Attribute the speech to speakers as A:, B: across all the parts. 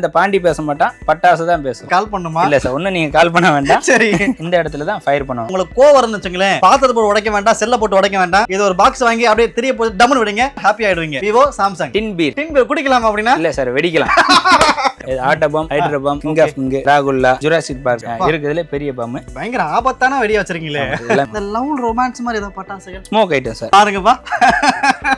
A: இந்த பாண்டி பேச மாட்டான் பட்டாசு தான் பேசும்
B: கால் பண்ணுமா?
A: இல்ல சார் ஒன்னும் நீங்க கால் பண்ண வேண்டாம்.
B: சரி.
A: இந்த இடத்துல தான் ஃபயர் பண்ணுவோம்
B: உங்களுக்கு கோவம் வரும்னு வச்சுங்களேன் பாத்திரத்தை போட்டு உடைக்க வேண்டாம் செல்ல போட்டு உடைக்க வேண்டாம். இது ஒரு பாக்ஸ் வாங்கி அப்படியே திரிய போட்டு டம்னு விடுங்க. ஹாப்பி ஆயிடுவீங்க. Vivo Samsung
A: tin beer
B: tin குடிக்கலாமா அப்படின்னா?
A: இல்ல சார் வெடிக்கலாம். ஆட்டபம் ஹைட்ரபம் கிங் ஆஃப் கிங் ராகுல்லா ஜுராசிக் பார்க். இருக்குதுல பெரிய பாம்.
B: பயங்கர ஆபத்தான வெடியா வச்சிருக்கீங்களே. இந்த லவ் ரொமான்ஸ் மாதிரி ஏதோ பட்டாசுகள்
A: ஸ்மோக் ஐட்டம் சார்
B: பாருங்கப்பா.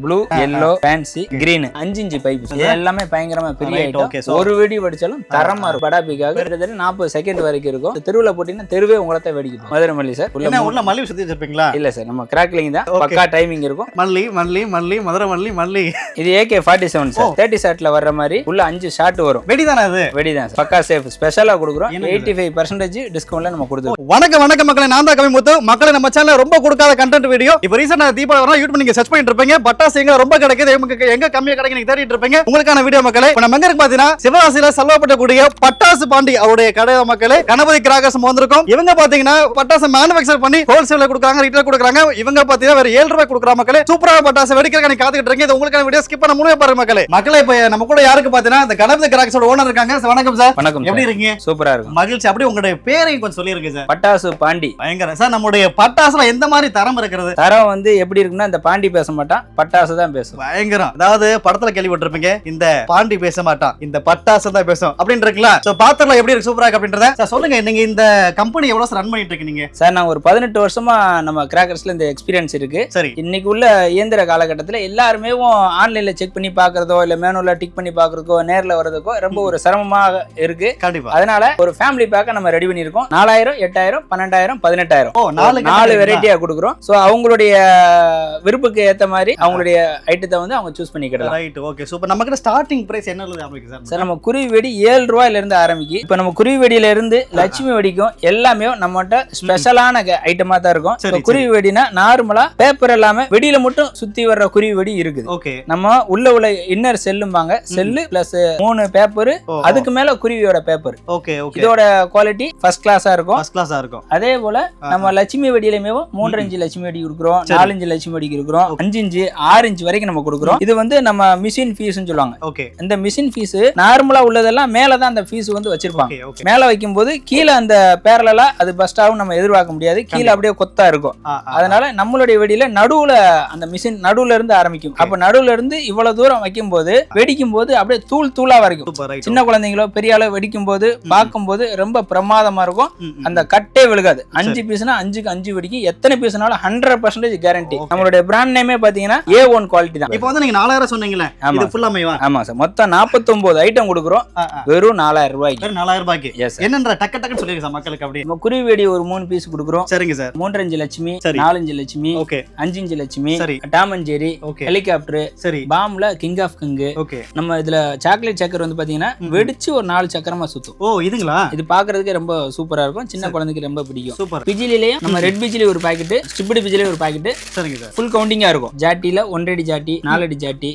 A: ப்ளூ எல்லோ ஃபேன்சி கிரீன் அஞ்சு இன்ச்சு பைப் இது எல்லாமே பயங்கரமா பெரிய ஐட்டம் ஒரு வெடி வெடிச்சாலும் தரமா இருக்கும். படாபிக்காக கிட்டத்தட்ட நாற்பது செகண்ட் வரைக்கும் இருக்கும். தெருவில் போட்டீங்கன்னா தெருவே உங்களத்தை வெடிக்கும். மதுரை மல்லி சார் உள்ள
B: உள்ள மல்லி சுத்தி வச்சிருப்பீங்களா?
A: இல்ல சார் நம்ம கிராக்லிங் தான். பக்கா டைமிங் இருக்கும்.
B: மல்லி மல்லி மல்லி மதுரை மல்லி மல்லி.
A: இது AK forty seven sir thirty ஷாட்ல வர்ற மாதிரி உள்ள அஞ்சு ஷாட் வரும்.
B: வெடிதானே அது?
A: வெடி தான் பக்கா சேஃப் ஸ்பெஷலா கொடுக்குறோம்? எயிட்டி ஃபைவ் பர்சன்டேஜ் டிஸ்கவுண்ட்ல நம்ம கொடுத்துருக்கோம்.
B: வணக்கம் வணக்கம் மக்களை. நான் தான் கவி முத்து. மக்களை நம்ம சேனல்ல ரொம்ப கொடுக்காத கண்டென்ட் வீடியோ இப்போ ரீசெண்டா தீபாவளி வரலாம் யூடியூப் நீங்க சர்ச் பண்ணிட்டு இருப்பீங்க. பட்டாசு எங்க ரொம்ப கிடைக்குது. எங்க எங்க கம்மியா கிடைக்கு நீங்க தேடிட்டு இருப்பீங்க. உங்களுக்கான வீடியோ மக்களே இப்போ நம்ம எங்க இருக்கு பாத்தீங்கன்னா சிவகாசியில செலவப்பட்டக்கூடிய பட்டாசு பாண்டி அவருடைய கடை மக்களே. கணபதி கிராகஸ் வந்திருக்கோம். இவங்க பாத்தீங்கன்னா பட்டாசு மேனுஃபேக்சர் பண்ணி ஹோல்சேல்ல கொடுக்குறாங்க ரீட்டைல் கொடுக்குறாங்க. இவங்க பாத்தீங்கன்னா வேற ஏழு ரூபாய் கொடுக்குற மக்களே. சூப்பரான பட்டாசு வெடிக்கிறதுக்கு நீங்க காத்துக்கிட்டு இருக்கீங்க. இது உங்களுக்கான வீடியோ ஸ்கிப் பண்ண முழுமையா பாருங்க மக்களே. மக்களே இப்போ நம்ம கூட யாருக்கு பாத்தீங்கன்னா இந்த கணபதி கிராகஸோட ஓனர் இருக்காங்க. Sir, வணக்கம் சார்.
A: வணக்கம்
B: எப்படி இருக்கீங்க?
A: சூப்பரா இருக்கும்.
B: மகிழ்ச்சி. அப்படியே உங்களுடைய பேரையும் கொஞ்சம் சொல்லிருங்க சார்.
A: பட்டாசு பாண்டி.
B: பயங்கரம். சார் நம்முடைய பட்டாசுல எந்த மாதிரி தரம் இருக்கிறது
A: தரம் வந்து எப்படி இருக்குன்னா இந்த பாண்டி பேச மாட்டான் பட்டாசு தான் பேசும்.
B: பயங்கரம். அதாவது படத்துல கேள்விப்பட்டிருப்பீங்க இந்த பாண்டி பேச மாட்டான் இந்த பட்டாசு தான் பேசும். அப்படின்னு இருக்குல்ல? சோ பாத்திரல எப்படி இருக்கு? சூப்பரா இருக்கு அப்படின்றத சார் சொல்லுங்க. நீங்க இந்த கம்பெனி எவ்வளவு ரன் பண்ணிட்டு இருக்கீங்க
A: சார் நான் ஒரு பதினெட்டு வருஷமா நம்ம கிராக்கர்ஸ்ல இந்த எக்ஸ்பீரியன்ஸ் இருக்கு.
B: சரி.
A: இன்னைக்கு உள்ள இயந்திர காலகட்டத்தில் எல்லாருமே ஆன்லைன்ல செக் பண்ணி பார்க்கறதோ இல்ல மேனுவலா டிக் பண்ணி பார்க்கறதுக்கோ நேர்ல வர்றதுக்கோ ரொம்ப ஒரு சிரமமாக இருக்கு.
B: கண்டிப்பா.
A: அதனால ஒரு ஃபேமிலி பேக்கை நம்ம ரெடி பண்ணியிருக்கோம். நாலாயிரம் எட்டாயிரம் பன்னெண்டாயிரம் பதினெட்டாயிரம்.
B: நாலு
A: நாலு வெரைட்டியா கொடுக்குறோம். ஸோ அவங்களுடைய விருப்புக்கு ஏத்த மாதிரி அவங்களுடைய ஐட்டத்தை வந்து அவங்க சூஸ் பண்ணிக்கிடலாம்.
B: ரைட் ஓகே சூப்பர் நம்ம கிட்ட ஸ்டார்டிங் பிரைஸ் என்ன சார்
A: சார் நம்ம குருவி வெடி ஏழு ரூபாயில இருந்து ஆரம்பிக்கு. இப்போ நம்ம குருவி வெடியில இருந்து லட்சுமி வெடிக்கும். எல்லாமே நம்மகிட்ட ஸ்பெஷலான ஐட்டமா தான் இருக்கும். குருவி வெடினா நார்மலா பேப்பர் இல்லாம வெடியில மட்டும் சுத்தி வர்ற குருவி வெடி இருக்குது.
B: ஓகே
A: நம்ம உள்ள உள்ள இன்னர் செல்லும்பாங்க செல்லு பிளஸ் மூணு பேப்பர் அதுக்கு மேல குருவியோட பேப்பர்
B: ஓகே ஓகே
A: இதோட குவாலிட்டி ஃபர்ஸ்ட் கிளாஸா இருக்கும்.
B: ஃபர்ஸ்ட் கிளாஸா இருக்கும்.
A: அதே போல நம்ம லட்சுமி வெடியிலுமே மூன்றரை இன்ச்சு லட்சுமி வெடி கொடுக்குறோம். நாலு இன்ச்சு லட்சுமி வெடி கொடுக்குறோம் அஞ்சு இன்ச்சு ஆறு இன்ச்சு வரைக்கும் நம்ம கொடுக்குறோம். இது வந்து நம்ம மிஷின் ஃபீஸ்னு சொல்லுவாங்க.
B: ஓகே
A: இந்த மிஷின் ஃபீஸ் நார்மலா உள்ளதெல்லாம் மேல தான் அந்த ஃபீஸ் வந்து வச்சிருப்பாங்க. மேல வைக்கும்போது கீழே அந்த பேரலா அது பஸ்டாவும் நம்ம எதிர்பார்க்க முடியாது. கீழே அப்படியே கொத்தா இருக்கும். அதனால நம்மளுடைய வெடியில நடுவுல அந்த மிஷின் நடுவுல இருந்து ஆரம்பிக்கும். அப்ப நடுவுல இருந்து இவ்வளவு தூரம் வைக்கும் போது வெடிக்கும் போது அப்படியே தூள் தூளா வரைக்கும். சின்ன குழந்தைங்களோ பெரிய அளவு வெடிக்கும் போது பார்க்கும்போது ரொம்ப பிரமாதமா இருக்கும்.
B: அந்த
A: கட்டே விழுகாது. அஞ்சு பீஸ்னா அஞ்சுக்கு அஞ்சு வெடிக்கும். எத்தனை பீஸ்னாலும் ஹண்ட்ரட் பர்சன்டேஜ் கேரண்டி. நம்மளுடைய பிராண்ட் நேமே பாத்தீங்கன்னா ஏ ஒன் குவாலிட்டி தான்.
B: இப்போ வந்து நீங்க நாலாயிரம் சொன்னீங்களே
A: ஆமா ஆமா சார் மொத்தம் 49 ஐட்டம் கொடுக்குறோம். வெறும் நாலாயிரம் ரூபாய்க்கு.
B: நாலாயிரம் ரூபாய்க்கு.
A: எஸ்
B: என்னன்ற டக்கு டக்குன்னு சொல்லிருங்க சார் மக்களுக்கு அப்படி
A: நம்ம குருவி வெடி ஒரு மூணு பீஸ் கொடுக்குறோம்.
B: சரிங்க சார்
A: மூன்றரை இன்ச்சு லட்சுமி. நாலஞ்சு லட்சுமி
B: ஓகே.
A: அஞ்சு லட்சுமி
B: சரி.
A: டாம் அண்ட் ஜெரி ஹெலிகாப்டர்
B: சரி.
A: பாம்ல கிங் ஆஃப் கிங்கு
B: ஓகே.
A: நம்ம இதுல சாக்லேட் சக்கர் வந்து பாத்தீங்கன்னா வெடிச்சு ஒரு நாலு சக்கரமா சுத்தும்.
B: ஓ இதுங்களா?
A: இது பாக்குறதுக்கு ரொம்ப சூப்பரா இருக்கும். சின்ன குழந்தைக்கு ரொம்ப பிடிக்கும்.
B: சூப்பர்.
A: பிஜிலிலேயும் நம்ம ரெட் பிஜிலி ஒரு பாக்கெட் ஸ்டிப்டு பிஜிலி ஒரு பாக்கெட்
B: சரிங்க சார்.
A: ஃபுல் கவுண்டிங்கா இருக்கும். ஜாட்டில ஒன்றடி ஜாட்டி நாலடி ஜாட்டி.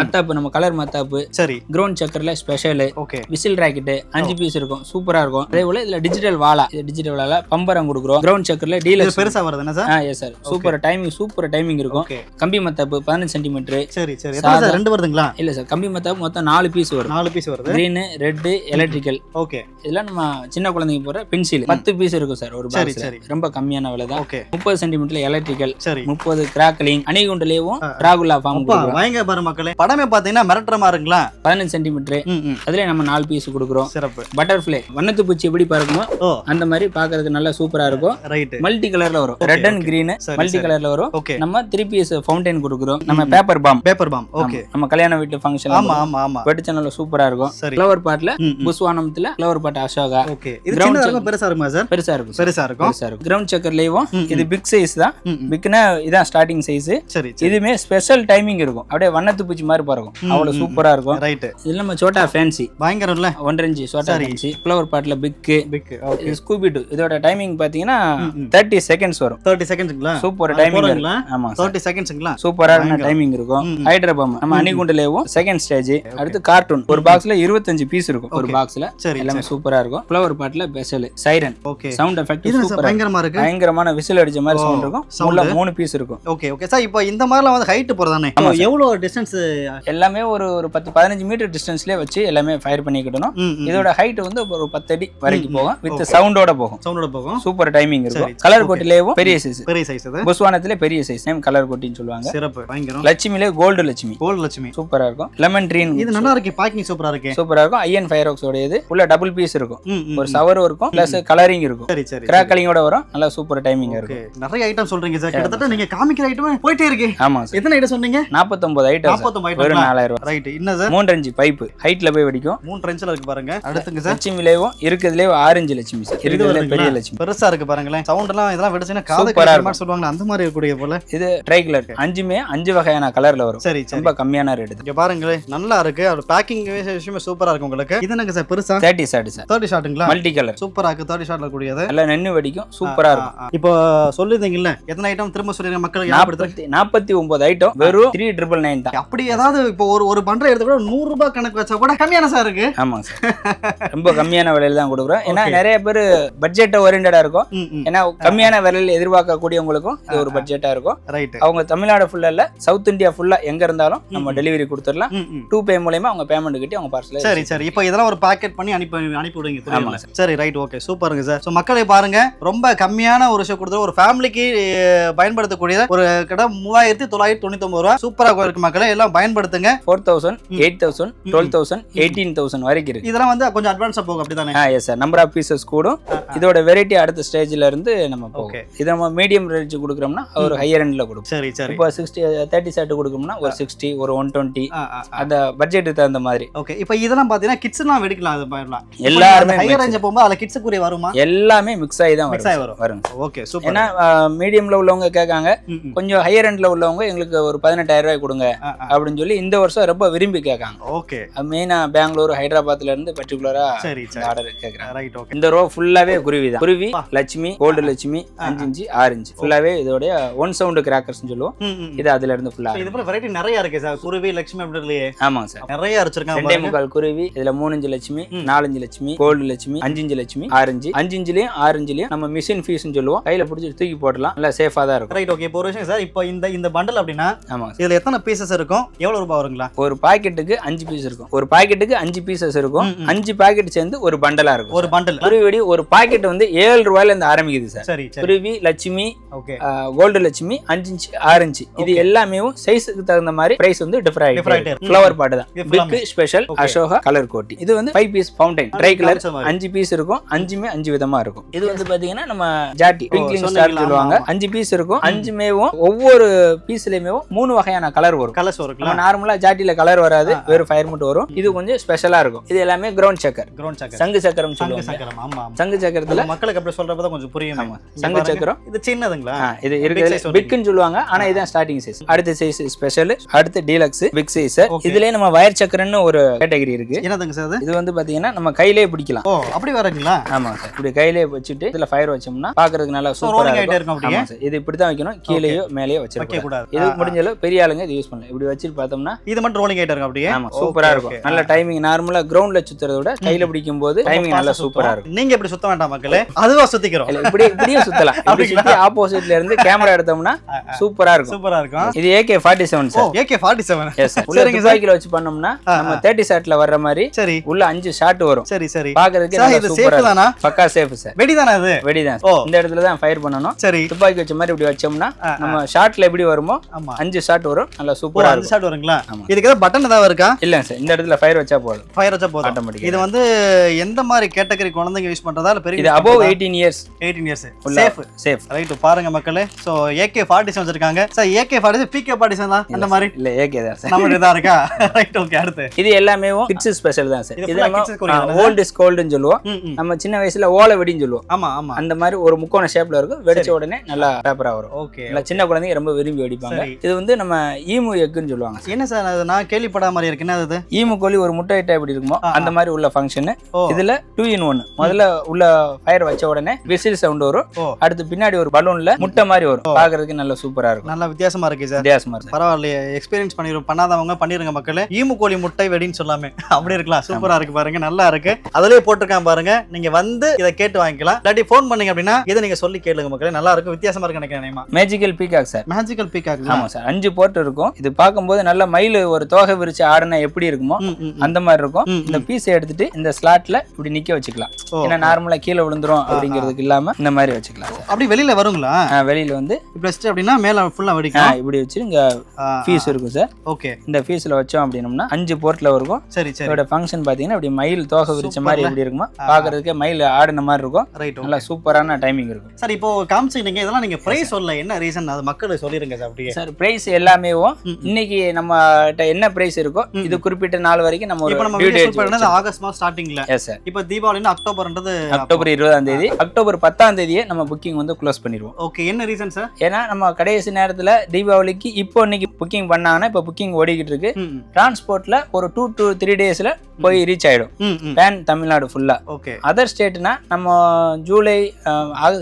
A: மத்தாப்பு நம்ம கலர் மத்தாப்பு
B: சரி.
A: கிரவுண்ட் சக்கர்ல ஸ்பெஷல்
B: ஓகே.
A: விசில் ராக்கெட் அஞ்சு பீஸ் இருக்கும். சூப்பரா இருக்கும். அதே போல இதுல டிஜிட்டல் வாலா இது டிஜிட்டல் வாலா பம்பரம் கொடுக்குறோம். கிரவுண்ட் சக்கர்ல டீலக்ஸ்
B: பெருசா வருது சார்?
A: ஆ yes sir super timing super timing இருக்கும். கம்பி மத்தாப்பு பதினஞ்சு சென்டிமீட்டர்
B: சரி சார். ரெண்டு வருதுங்களா?
A: இல்ல சார் கம்பி மத்தாப்பு மொத்தம் நாலு பீஸ் வரும்.
B: நாலு பீஸ் வருது.
A: கிரீன் ரெட் எலக்ட்ரிக்கல்
B: ஓகே
A: இதெல்லாம் நம்ம சின்ன குழந்தைங்க போற பென்சில் பத்து பீஸ் இருக்கும் சார் ஒரு
B: சரி, சரி.
A: ரொம்ப கம்மியான விலை தான்
B: ஓகே
A: முப்பது சென்டிமீட்டர்ல எலக்ட்ரிக்கல்
B: சரி.
A: முப்பது கிராக்கலிங் அணிகுண்டலேயும் ராகுலா ஃபார்ம்
B: வாங்க பாரு மக்களே. படமே பாத்தீங்கன்னா மிரட்டுற மாதிரிங்களா?
A: பதினஞ்சு சென்டிமீட்டர் அதுல நம்ம நாலு பீஸ் கொடுக்குறோம்.
B: சிறப்பு.
A: பட்டர்ஃப்ளை வண்ணத்து பூச்சி எப்படி பறக்குமோ
B: ஓ.
A: அந்த மாதிரி பாக்குறதுக்கு நல்லா சூப்பரா இருக்கும்.
B: ரைட்
A: மல்டி கலர்ல வரும். Red and. Green multi. கலர்ல வரும்.
B: ஓகே
A: நம்ம த்ரீ பீஸ் ஃபவுண்டைன் கொடுக்குறோம். நம்ம paper bomb
B: paper bomb okay
A: நம்ம கல்யாண வீட்டு ஃபங்க்ஷன்
B: ஆமா ஆமா ஆமா.
A: வெடிச்ச நல்லா சூப்பரா இருக்கும்.
B: சரி.
A: ஃப்ளவர் பாட்ல. புஸ்வானத்துல ஃப்ளவர் பாட் அசோகா
B: ஓகே இது சின்னதா பெருசா இருக்குமா சார்?
A: பெருசா இருக்கும்.
B: பெருசா இருக்கும்.
A: பெருசா இருக்கும். கிரவுண்ட் செக்கர்லயும் இது பிக் சைஸ் தான். பிக்னா இதான் ஸ்டார்டிங் சைஸ்
B: சரி
A: இதுமே ஸ்பெஷல் டைமிங் இருக்கும். அப்படியே வண்ணத்து பூச்சி மாதிரி பறக்கும். அவ்வளவு சூப்பரா இருக்கும்.
B: ரைட்
A: இது நம்ம சோட்டா ஃபேன்சி
B: பயங்கரம் இல்ல
A: ஒன்றரை இன்ச்சு சோட்டா. ஃபேன்சி ஃப்ளவர் பாட்ல big
B: big okay
A: Scooby Doo இதோட டைமிங் பாத்தீங்கன்னா
B: ம், ம்.
A: தேர்ட்டி செகண்ட்ஸ் வரும்.
B: தேர்ட்டி செகண்ட்ஸுங்களா
A: சூப்பர் டைமிங்? ஆமா
B: தேர்ட்டி செகண்ட்ஸுங்களா
A: சூப்பரான
B: பயங்கரம்.
A: டைமிங் இருக்கும். ஹைட்ரபம் நம்ம அணிகுண்டுலேயும் செகண்ட் ஸ்டேஜ் அடுத்து கார்ட்டூன் ஒரு பாக்ஸ்ல இருபத்தஞ்சு பீஸ் இருக்கும். ஒரு. பாக்ஸ்ல
B: சரி
A: எல்லாமே சூப்பரா இருக்கும். ஃப்ளவர் பாட்ல பெசல் சைரன்
B: ஓகே
A: சவுண்ட் எஃபெக்ட் சூப்பரா
B: பயங்கரமா இருக்கு?
A: பயங்கரமான விசில் அடிச்ச மாதிரி சவுண்ட் இருக்கும். உள்ள மூணு பீஸ் இருக்கும்.
B: ஓகே ஓகே சார் இப்போ இந்த மாதிரிலாம் வந்து ஹைட் போறதானே. எவ்வளவு டிஸ்டன்ஸ்
A: எல்லாமே ஒரு ஒரு பத்து பதினஞ்சு மீட்டர் டிஸ்டன்ஸ்லேயே வச்சு எல்லாமே ஃபயர் பண்ணிக்கிட்டணும் இதோட ஹைட் வந்து ஒரு பத்து அடி வரைக்கும் போகும். வித் சவுண்டோட போகும்.
B: சவுண்டோட போகும்.
A: சூப்பர் டைமிங் இருக்கும். கலர். கோட்டிலேயும் பெரிய சைஸ்
B: பெரிய சைஸ் அது.
A: புஸ்வானத்திலே பெரிய சைஸ் நேம் கலர் கோட்டின்னு சொல்லுவாங்க.
B: சிறப்பு. பயங்கரம்.
A: லட்சுமிலே கோல்டு லட்சுமி.
B: கோல்டு லட்சுமி.
A: சூப்பரா இருக்கும். லெமன் ட்ரீன்
B: இது நல்லா இருக்கு பேக்கிங் சூப்பரா இருக்கு.
A: சூப்பரா இருக்கும். ஐஎன் ஃபயர் உடையது. உள்ள டபுள் பீஸ் இருக்கும். ஒரு. சவரும் இருக்கும். பிளஸ் கலரிங் இருக்கும்.
B: சரி சரி
A: கிராக்கலிங்கோட வரும். நல்லா சூப்பர் டைமிங்
B: ஓகே.
A: இருக்கும்.
B: நிறைய ஐட்டம் சொல்றீங்க சார் கிட்டத்தட்ட நீங்க காமிக்கிற ஐட்டம் போயிட்டே இருக்கு.
A: ஆமா சார்
B: எத்தனை ஐட்டம் சொன்னீங்க?
A: நாற்பத்தொன்பது ஐட்டம்
B: நாற்பத்தொம்பது
A: வெறும்
B: ஐட்டம்
A: நாலாயிரம் ரூபாய்
B: ரைட் என்ன சார்
A: மூன்று அஞ்சு பைப்பு ஹைட்ல போய் வெடிக்கும்.
B: மூணு ரெஞ்சில் இருக்கு பாருங்க. அடுத்துங்க சார்
A: லட்சுமிலேயும் இருக்கிறதுலே ஆரஞ்சு லட்சுமி சார் இருக்கிறதுல பெரிய? லட்சுமி.
B: பெருசா இருக்கு பாருங்களேன். சவுண்ட் எல்லாம் இதெல்லாம் வெடிச்சுன்னா காது. மாதிரி சொல்லுவாங்க அந்த மாதிரி இருக்கக்கூடிய போல.
A: இது ட்ரை கலர் அஞ்சுமே அஞ்சு வகையான கலர்ல வரும்.
B: சரி
A: ரொம்ப கம்மியான ரேட்
B: இங்க பாருங்களேன் நல்லா இருக்கு. அது பேக்கிங் விஷயமே சூப்பரா இருக்கு உங்களுக்கு. இது என்னங்க சார் பெருசா?
A: தேர்ட்டி ஷார்ட் சார்
B: தேர்ட்டி ஷாட்டுங்களா
A: மல்டி கலர்
B: சூப்பரா இருக்கு தேர்ட்டி ஷாட்ல கூடியது.
A: நல்லா நென்னு வெடிக்கும் சூப்பரா இருக்கும்.
B: இப்போ சொல்லிருந்தீங்கல்ல எத்தனை ஐட்டம் திரும்ப சொல்லிருங்க மக்களுக்கு.
A: நாற்பத்தி நாற்பத்தி ஒன்பது ஐட்டம் வெறும் த்ரீ ட்ரிபிள் நைன் தான்.
B: அப்படி ஏதாவது இப்போ ஒரு ஒரு பண்டை எடுத்து கூட நூறு ரூபாய் கணக்கு வச்சா கூட கம்மியான சார் இருக்கு.
A: ஆமாங்க சார். ரொம்ப கம்மியான விலையில தான் கொடுக்குறோம். ஏன்னா. நிறைய பேர் பட்ஜெட்டை ஓரியன்டா இருக்கும். ஏன்னா கம்மியான விலையில் எதிர்பார்க்கக்கூடியவங்களுக்கும் இது ஒரு பட்ஜெட்டா இருக்கும்.
B: ரைட்
A: அவங்க தமிழ்நாடு ஃபுல்லா இல்ல சவுத் இந்தியா ஃபுல்லா எங்க இருந்தாலும் நம்ம டெலிவரி கொடுத்துடலாம். டூ பே மூலயமா அவங்க பேமெண்ட் கட்டி அவங்க பார்சல்
B: சரி சரி. இப்போ இதெல்லாம் ஒரு பேக்கெட் பண்ணி அனுப்பி அனுப்பி விடுங்க? சரி ரைட் ஓகே சூப்பருங்க சார். ஸோ மக்களை பாருங்க ரொம்ப கம்மியான ஒரு விஷயம் கொடுத்து ஒரு ஃபேமிலிக்கு பயன்படுத்தக்கூடிய ஒரு கடை மூவாயிரத்தி தொள்ளாயிரத்தி தொண்ணூத்தி ரூபா. சூப்பராக இருக்கு மக்களே எல்லாம் பயன்படுத்துங்க.
A: Four thousand. Eight thousand twelve thousand eighteen thousand வரைக்கும் இருக்கு.
B: இதெல்லாம் வந்து கொஞ்சம் அட்வான்ஸாக போகும் அப்படிதானே?
A: ஆ yes sir number of pieces கூடும். இதோட வெரைட்டி அடுத்த ஸ்டேஜ்ல இருந்து நம்ம. போகும். இதை நம்ம மீடியம் ரேஞ்ச் கொடுக்குறோம்னா ஒரு ஹையர் எண்ட்ல கொடுக்கும்
B: சரி சரி.
A: இப்போ சிக்ஸ்டி தேர்ட்டி செட் கொடுக்கணும்னா ஒரு சிக்ஸ்டி ஒரு ஒன் டுவெண்ட்டி அந்த பட்ஜெட்டுக்கு தகுந்த மாதிரி.
B: ஓகே இப்போ இதெல்லாம் பார்த்தீங்கன்னா கிட்ஸ்லாம் வெடிக்கலாம் அது பண்ணலாம்
A: எல்லாருமே
B: ஹையர். ரேஞ்ச் போகும்போது அதில் கிட்ஸுக்குரிய வருமா?
A: எல்லாமே மிக்ஸ் ஆகி தான்
B: Mix ஆகி
A: வரும்
B: வரும். ஓகே சூப்பர்
A: ஏன்னா மீடியம்ல உள்ளவங்க கேட்காங்க. கொஞ்சம் ஹையர் எண்ட்ல உள்ளவங்க எங்களுக்கு ஒரு பதினெட்டாயிரம் ரூபாய் கொடுங்க. அப்படின்னு சொல்லி இந்த வருஷம் ரொம்ப விரும்பி கேட்காங்க.
B: ஓகே
A: மெயினா பெங்களூர் ஹைதராபாத்ல இருந்து பர்டிகுலரா
B: சரி
A: ஆர்டர் கேட்கறாங்க.
B: ரைட் ஓகே
A: இந்த ரோ ஃபுல்லாவே குருவி தான். குருவி லட்சுமி கோல்டு லட்சுமி அஞ்சு இன்ச்சு ஆறு இன்ச்சு ஃபுல்லாவே இதோடைய ஒன் சவுண்ட் கிராக்கர்ஸ் சொல்லுவோம். இது அதுல இருந்து ஃபுல்லா
B: இது போல வெரைட்டி நிறைய இருக்கு சார் குருவி லட்சுமி அப்படி இல்லையே.
A: ஆமாங்க சார்
B: நிறைய அரைச்சிருக்காங்க
A: ரெண்டே
B: பாருங்க.
A: முக்கால் குருவி இதுல மூணு இன்ச்சு லட்சுமி. நாலஞ்சு லட்சுமி கோல்டு லட்சுமி அஞ்சு இன்ச்சு லட்சுமி ஆறு இன்ச்சு அஞ்சு இன்ச்சுலயும் ஆறு இன்ச்சுலயும் நம்ம மிஷின் ஃபீஸ்னு சொல்லுவோம். கையில பிடிச்சி தூக்கி போடலாம் நல்லா சேஃபா தான் இருக்கும்.
B: ரைட் ஓகே இப்போ ஒரு விஷயம் சார் இப்போ இந்த இந்த பண்டல் அப்படின்னா
A: சார்
B: இதுல எத்தனை பீசஸ் இருக்கும்? எவ்வளவு ரூபாய் வருங்களா?
A: ஒரு பாக்கெட்டுக்கு அஞ்சு பீஸ் இருக்கும். ஒரு பாக்கெட்டுக்கு அஞ்சு பீசஸ் இருக்கும். அஞ்சு பாக்கெட் சேர்ந்து ஒரு பண்டலா இருக்கும்
B: ஒரு பண்டல்
A: குருவி வெடி ஒரு பாக்கெட் வந்து ஏழு ரூபாயில இருந்து ஆரம்பிக்குது சார்
B: சரி.
A: குருவி லட்சுமி
B: ஓகே
A: கோல்டு லட்சுமி அஞ்சு இன்ச்சு இன்ச்சு இது எல்லாமே சைஸுக்கு தகுந்த மாதிரி பிரைஸ் வந்து டிஃபர் ஆயிட்டு. ஃப்ளவர் பாட்டு தான். Big special
B: Okay.
A: Ashoka colour கோட்டி இது வந்து five piece fountain tri colour. அஞ்சு பீஸ் இருக்கும் அஞ்சுமே அஞ்சு விதமா இருக்கும். இது வந்து பாத்தீங்கன்னா நம்ம ஜாட்டி
B: சொன்னீங்களா?
A: ஸ்டார் சொல்லுவாங்க. அஞ்சு பீஸ் இருக்கும் அஞ்சுமேவும் ஒவ்வொரு பீஸ்லயுமே மூணு வகையான கலர் வரும்.
B: கலர்ஸ்
A: நம்ம
B: வருங்களா
A: நார்மலா ஜாட்டில கலர் வராது. வெறும் ஃபயர் மட்டும் வரும். இது கொஞ்சம் ஸ்பெஷலா இருக்கும். இது எல்லாமே கிரவுண்ட் சக்கர்.
B: கிரவுண்ட் சக்கர்.
A: சங்கு சக்கரம்
B: சங்கு
A: சொல்லுவாங்க.
B: சக்கரம். ஆமா
A: சங்கு சக்கரத்துல
B: மக்களுக்கு அப்படி சொல்றப்ப தான் கொஞ்சம் புரியும்.
A: சங்கு சக்கரம்.
B: இது சின்னதுங்களா?
A: இது
B: சொல்றீங்க.
A: பிக்னு சொல்லுவாங்க. ஆனா இதுதான் ஸ்டார்டிங் சைஸ் அடுத்த சைஸ் ஸ்பெஷல் அடுத்து டீலக்ஸ் பிக் சைஸ். இதுலயே நம்ம வயர் சக்கரன்னு ஒரு கேட்டகரி இருக்கு.
B: என்னதுங்க சார்
A: இது வந்து பாத்தீங்கன்னா நம்ம கையிலே பிடிக்கலாம்.
B: ஓ அப்படி வரீங்களா
A: ஆமா சார். இப்படி கையிலே வச்சுட்டு இதுல ஃபயர் வச்சோம்னா பாக்குறதுக்கு நல்லா சூப்பரா இருக்கும்.
B: அப்படியே?
A: இது இப்படி தான் வைக்கணும் கீழேயோ மேலேயோ
B: வைக்க
A: வச்சிருக்கோம்
B: கூடாது
A: இது. முடிஞ்ச அளவு பெரிய ஆளுங்க இது யூஸ் பண்ணலாம் இப்படி வச்சுட்டு பார்த்தோம்னா
B: இது மட்டும் ரோலிங் ஆயிட்டு இருக்கும் அப்படியே?
A: ஆமா சூப்பரா இருக்கும். நல்ல டைமிங் நார்மலா கிரவுண்ட்ல சுத்துறத விட கையில பிடிக்கும் போது டைமிங் நல்லா சூப்பரா இருக்கும்.
B: நீங்க இப்படி சுத்த வேண்டாம் மக்களே. அதுவா சுத்திக்கிறோம்.
A: இப்படி இப்படியும் சுத்தலாம்.
B: அப்படிங்களா?
A: சுத்தி ஆப்போசிட்ல இருந்து கேமரா எடுத்தோம்னா சூப்பரா இருக்கும்.
B: சூப்பரா இருக்கும்.
A: இது AK forty seven sir
B: AK forty seven சரிங்க சார்
A: வச்சு பண்ணோம்னா நம்ம தேர்ட்டி ஷாட்ல வர்ற மாதிரி
B: சரி.
A: உள்ள அஞ்சு ஷாட் வரும்.
B: சரி சரி.
A: பாக்குறதுக்கு
B: இது சேஃப். தானா?
A: பக்கா சேஃப் சார்
B: வெடி தானே அது
A: வெடிதான்
B: ஓ.
A: இந்த இடத்துல தான் ஃபயர் பண்ணணும்.
B: சரி.
A: துப்பாக்கி வச்ச மாதிரி இப்படி வச்சோம்னா. நம்ம ஷாட்ல எப்படி வருமோ அஞ்சு ஷாட் வரும். நல்லா சூப்பரா
B: அஞ்சு ஷாட் வருங்களா. இதுக்கு ஏதாவது பட்டன் ஏதாவது இருக்கா?
A: இல்லங்க சார் இந்த இடத்துல ஃபயர் வச்சா போதும்.
B: ஃபயர் வச்சா போதும்.
A: ஆட்டோமேட்டிக்
B: இது வந்து எந்த மாதிரி கேட்டகரி குழந்தைங்க யூஸ் பண்றதா இல்ல
A: இது
B: பெரிய
A: above eighteen years
B: eighteen years
A: உள்ள
B: சேஃப்
A: சேஃப்
B: ரைட் பாருங்க மக்களே. சோ ஏகே ஃபார்ட்டி செவன் வச்சிருக்காங்க. Sir AK forty BK forty seven தான்? அந்த மாதிரி?
A: இல்ல ஏகே தான் சார்
B: நம்ம இதா இருக்கா? ரைட் ஓகே அடுத்து.
A: இது எல்லாமே கிட்ஸ் ஸ்பெஷல் தான் சார்.
B: இது
A: இது
B: full-ஆ
A: நம்ம
B: kids க்கு உரியது
A: ஓல்டு இஸ் கோல்டுன்னு சொல்லுவோம். நம்ம சின்ன வயசுல ஓலை வெடின்னு சொல்லுவோம்.
B: ஆமா ஆமா.
A: அந்த மாதிரி ஒரு முக்கோண ஷேப்ல இருக்கும். வெடிச்ச உடனே நல்லா பேப்பரா வரும்.
B: ஓகே
A: சின்ன குழந்தைங்க ரொம்ப விரும்பி வெடிப்பாங்க. இது வந்து நம்ம ஈமு எக்குன்னு சொல்லுவாங்க
B: என்ன சார் அது? நான் கேள்விப்படாத மாதிரி இருக்கு. என்ன அது?
A: ஈமு கோழி ஒரு முட்டை இட்டா எப்படி இருக்குமோ. அந்த மாதிரி உள்ள ஃபங்க்ஷன் இதுல டூ இன் ஒன் முதல்ல உள்ள ஃபயர் வச்ச உடனே விசில் சவுண்ட் வரும். அடுத்து பின்னாடி ஒரு பலூன்ல முட்டை மாதிரி வரும். பாக்குறதுக்கு நல்ல சூப்பரா இருக்கும்.
B: நல்லா வித்தியாசமா இருக்கு சார்.
A: வித்தியாசமா இருக்கும்
B: பரவாயில்லையே. எக்ஸ்பீரியன்ஸ் பண்ணிரும். பண்ணாதவங்க பண்ணிருங்க மக்களே. ஈமு கோழி முட்டை வெடின்னு சொல்லாமே. அப்படி இருக்கலாம். சூப்பரா இருக்கு பாருங்க நல்லா இருக்கு. அதுலயே போட்டிருக்கான் பாருங்க. நீங்க வந்து இதை கேட்டு வாங்கிக்கலாம். இல்லாட்டி ஃபோன் பண்ணீங்க அப்படின்னா இதை நீங்க சொல்லி கேளுங்க மக்களே. நல்லா இருக்கும் வித்தியாசமா இருக்கு நினைக்கிறேன்
A: மேஜிக்கல் பீகாக் சார்
B: மேஜிக்கல் இருக்குங்களா
A: ஆமா சார் அஞ்சு போர்ட் இருக்கும். இது பார்க்கும்போது நல்ல மயில் ஒரு தோகை விரிச்சு ஆடுனா எப்படி இருக்குமோ. அந்த மாதிரி இருக்கும். இந்த பீஸை எடுத்துட்டு இந்த ஸ்லாட்ல இப்படி நிக்க வச்சுக்கலாம். ஏன்னா நார்மலா கீழே விழுந்துரும் அப்படிங்கிறதுக்கு இல்லாம இந்த மாதிரி வச்சுக்கலாம்
B: அப்படி வெளியில வருங்களா?
A: வெளியில வந்து
B: இப்படி வச்சுட்டு அப்படின்னா மேல ஃபுல்லா வெடிக்கும்.
A: இப்படி வச்சு இங்க ஃபீஸ் இருக்கும் சார்
B: ஓகே
A: இந்த ஃபீஸ்ல வச்சோம் அப்படின்னம்னா அஞ்சு போர்ட்ல இருக்கும்.
B: சரி
A: இதோட ஃபங்க்ஷன் பாத்தீங்கன்னா இப்படி மயில் தோகை விரிச்ச மாதிரி. எப்படி இருக்குமோ பாக்குறதுக்கே மயில் ஆடின மாதிரி இருக்கும்.
B: ரைட்
A: நல்லா சூப்பரான டைமிங் இருக்கும்.
B: சார் இப்போ காமிச்சிங்க இதெல்லாம் நீங்க பிரைஸ் சொல்லல. என்ன ரீசன் அது மக்களுக்கு சொல்லிருங்க சார் அப்படியே.
A: சார் பிரைஸ் எல்லாமே. இன்னைக்கு நம்ம என்ன பிரைஸ் இருக்கோ. இது குறிப்பிட்ட நாள் வரைக்கும் நம்ம
B: இப்போ நம்ம பண்ணது. ஆகஸ்ட் மாசம் ஸ்டார்டிங்ல
A: Yes, sir.
B: இப்போ தீபாவளின்னு அக்டோபர்ன்றது
A: அக்டோபர் இருபதாம் தேதி. அக்டோபர் பத்தாம் தேதியே நம்ம புக்கிங் வந்து க்ளோஸ் பண்ணிடுவோம்.
B: ஓகே என்ன ரீசன் சார்
A: ஏன்னா நம்ம கடைசி நேரத்துல தீபாவளிக்கு இப்போ இன்னைக்கு புக்கிங் பண்ணாங்கன்னா இப்போ புக்கிங் ஓடிக்கிட்டு இருக்கு. டிரான்ஸ்போர்ட்ல ஒரு டூ டு த்ரீ டேஸ்ல போய் ரீச் ஆயிடும்.
B: ம் ம்.
A: பேன் தமிழ்நாடு ஃபுல்லா
B: ஓகே
A: அதர் ஸ்டேட்னா நம்ம ஜூலை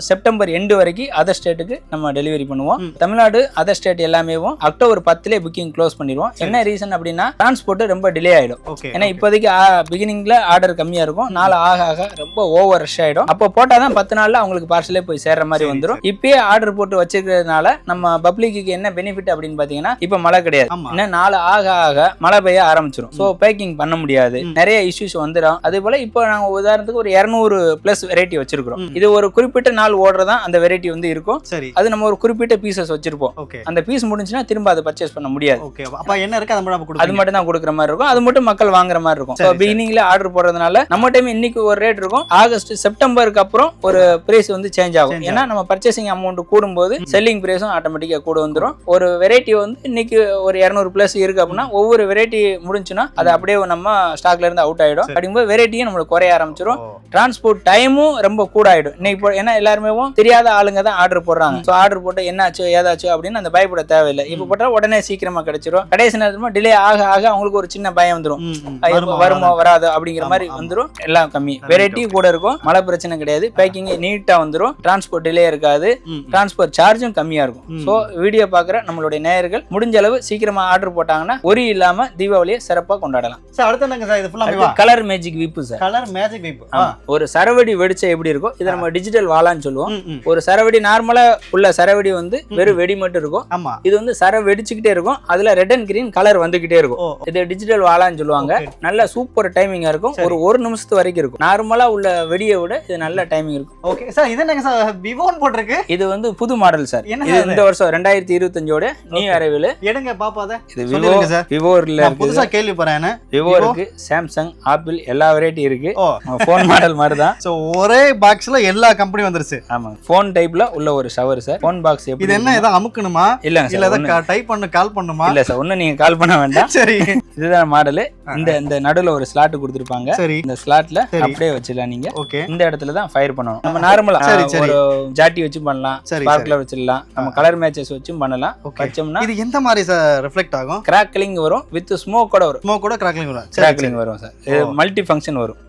A: செப்டம்பர் எண்டு வரைக்கும் அதர் ஸ்டேட்டுக்கு நம்ம டெலிவரி பண்ணுவோம். தமிழ்நாடு அதர் ஸ்டேட் எல்லாமே அக்டோபர் பத்துலேயே புக்கிங் க்ளோஸ் பண்ணிடுவோம். என்ன ரீசன் அப்படின்னா டிரான்ஸ்போர்ட் ரொம்ப டிலே ஆயிடும். ஏன்னா இப்போதைக்கு பிகினிங்ல ஆர்டர் கம்மியா இருக்கும். நாள் ஆக ஆக ரொம்ப ஓவர் ரஷ் ஆயிடும். அப்போ போட்டாதான் பத்து நாள்ல அவங்களுக்கு பார்சலே போய் சேர்ற மாதிரி வந்துடும் இப்பயே ஆர்டர் போட்டு வச்சிருக்கிறதுனால நம்ம பப்ளிக்கு என்ன பெனிஃபிட் அப்படின்னு பாத்தீங்கன்னா இப்ப மழை கிடையாது. இன்னும் நாள் ஆக ஆக மழை பெய்ய ஆரம்பிச்சிடும் ஸோ பேக்கிங் பண்ண முடியாது. நிறைய இஷ்யூஸ் வந்துடும் அதே போல இப்போ நாங்க உதாரணத்துக்கு ஒரு இரநூறு பிளஸ் வெரைட்டி வச்சிருக்கிறோம். இது ஒரு குறிப்பிட்ட நாள் ஓடுறதான் அந்த வெரைட்டி வந்து இருக்கும்.
B: சரி.
A: அது நம்ம ஒரு குறிப்பிட்ட பீசஸ் வச்சிருப்போம். அந்த பீஸ் முடிஞ்சுன்னா திரும்ப அதை பர்ச்சேஸ் பண்ண முடியாது.
B: அப்ப என்ன இருக்கு? அதை மட்டும்
A: அது மட்டும் தான் கொடுக்குற மாதிரி இருக்கும். அது மட்டும் மக்கள் வாங்குற மாதிரி இருக்கும். பிகினிங்ல ஆர்டர் போடுறதுனால நம்ம டைம் இன்னைக்கு ஒரு ரேட் இருக்கும். ஆகஸ்ட் செப்டம்பருக்கு அப்புறம் ஒரு பிரைஸ் வந்து சேஞ்ச் ஆகும். ஏன்னா நம்ம பர்ச்சேசிங் அமௌண்ட் கூடும்போது செல்லிங் பிரைஸும் ஆட்டோமேட்டிக்கா கூட வந்துரும். ஒரு வெரைட்டி வந்து இன்னைக்கு ஒரு இரநூறு பிளஸ் இருக்கு அப்படின்னா ஒவ்வொரு வெரைட்டி முடிஞ்சுன்னா அது அப்படியே நம்ம ஸ்டாக்ல இருந்து அவுட் ஆயிடும். அப்படிங்கும்போது வெரைட்டியும் நம்மளுக்கு குறைய ஆரம்பிச்சிடும் டிரான்ஸ்போர்ட் டைமும் ரொம்ப கூட ஆயிடும் இன்னைக்கு போ- ஏன்னா எல்லாருமே தெரியாத ஆளுங்க தான் ஆர்டர் போடுறாங்க. ஸோ ஆர்டர் போட்டு என்னாச்சோ ஏதாச்சோ அப்படின்னு அந்த பயப்பட தேவையில்லை. இப்போ போட்டா உடனே சீக்கிரமா கிடைச்சிரும். கடைசி நேரத்துல டிலே ஆக ஆக அவங்களுக்கு ஒரு சின்ன பயம் வந்துரும்.
B: ம், ம்.
A: அது
B: வருமா, வராதா?
A: அப்படிங்கிற மாதிரி
B: ஆமா.
A: வந்துரும். எல்லாம் கம்மி. வெரைட்டி. கூட இருக்கும். மழை பிரச்சனை கிடையாது. பேக்கிங் நீட்டா வந்துரும். டிரான்ஸ்போர்ட் டிலே இருக்காது. டிரான்ஸ்போர்ட் சார்ஜும் கம்மியா இருக்கும். ஸோ வீடியோ பார்க்குற நம்மளுடைய நேயர்கள் முடிஞ்ச அளவு சீக்கிரமா ஆர்டர் போட்டாங்கன்னா ஒரி இல்லாம தீபாவளியை சிறப்பா கொண்டாடலாம்.
B: சார் அடுத்து என்னங்க சார் இது ஃபுல்லா
A: colour magic விப்பு sir.
B: Colour magic வைப்
A: ஆமா. ஒரு சரவடி வெடிச்சா எப்படி இருக்கும் இதை நம்ம டிஜிட்டல் வாலான்னு சொல்லுவோம். ஒரு சரவெடி நார்மலா உள்ள சரவெடி வந்து வெறும் வெடி மட்டும் இருக்கும்.
B: ஆமா.
A: இது வந்து சர வெடிச்சுக்கிட்டே இருக்கும். அதுல ரெட் அண்ட் கிரீன் கலர் வந்துகிட்டே இருக்கும். இது டிஜிட்டல் வாலான்னு சொல்லுவாங்க. நல்ல சூப்பர் டைமிங்கா இருக்கும். ஒரு ஒரு நிமிஷத்து வரைக்கும் இருக்கும். நார்மலா உள்ள வெடியை விட இது நல்ல டைமிங் இருக்கும்.
B: ஓகே. சார் இது என்னங்க சார்? விவோன்னு போட்டிருக்கு.
A: இது வந்து புது மாடல் சார். இது? இந்த வருஷம் ரெண்டாயிரத்தி இருபத்தஞ்சோட நியூ அரைவில்
B: எடுங்க பாப்பாத
A: இது விவோ
B: சார். நான்
A: இருக்குது.
B: புதுசா கேள்விப்படுறேன்
A: விவோ
B: Vivo?
A: இருக்கு சாம்சங் ஆப்பிள் எல்லா வெரைட்டி இருக்கு.
B: ஓ.
A: ஃபோன் மாடல் மாதிரி தான்
B: சோ ஒரே பாக்ஸ்ல எல்லா கம்பெனி வந்துருச்சு.
A: ஆமா ஃபோன் டைப்ல உள்ள ஒரு ஷவர் சார் ஃபோன் பாக்ஸ் எப்படி
B: இது என்ன ஏதோ அமுக்கணுமா? இல்ல ஏதோ டைப் பண்ணு கால் பண்ணுமா?
A: இல்ல சார் ஒன்றும் நீங்க கால் பண்ண வேண்டாம்.
B: சரி.
A: இதுதான் மாடலு இந்த இந்த நடுவுல ஒரு ஸ்லாட் கொடுத்துருப்பாங்க.
B: சரி.
A: இந்த ஸ்லாட்ல. அப்படியே வச்சிடலாம் நீங்க.
B: ஓகே.
A: இந்த இடத்துல தான் ஃபயர் பண்ணணும். நம்ம நார்மலா. ஒரு ஜாட்டி வச்சு பண்ணலாம்.
B: சரி,
A: ஸ்பார்க்ல வச்சிடலாம். நம்ம கலர் மேட்சஸ் வச்சும் பண்ணலாம். வச்சோம்னா
B: இது எந்த மாதிரி சார் ரிஃப்ளெக்ட் ஆகும்?
A: கிராக்லிங் வரும். வித் ஸ்மோக்கோட வரும்.
B: ஸ்மோக் கூட கிராக்லிங் வரும்.
A: கிராக்லிங் வரும் சார். இது. மல்டி ஃபங்க்ஷன் வரும்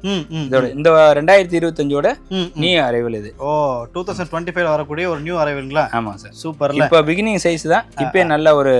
A: இதோட இந்த ரெண்டாயிரத்தி இருபத்தஞ்சோட. நியூ அரைவல் இது.
B: ஓ டூ தௌசண்ட் டுவெண்ட்டி ஃபைவ் வரக்கூடிய ஒரு நியூ அரைவலுங்களா
A: ஆமா சார்.
B: சூப்பர்ல.
A: இப்போ பிகினிங் சைஸ் தான். இப்போ நல்ல ஒரு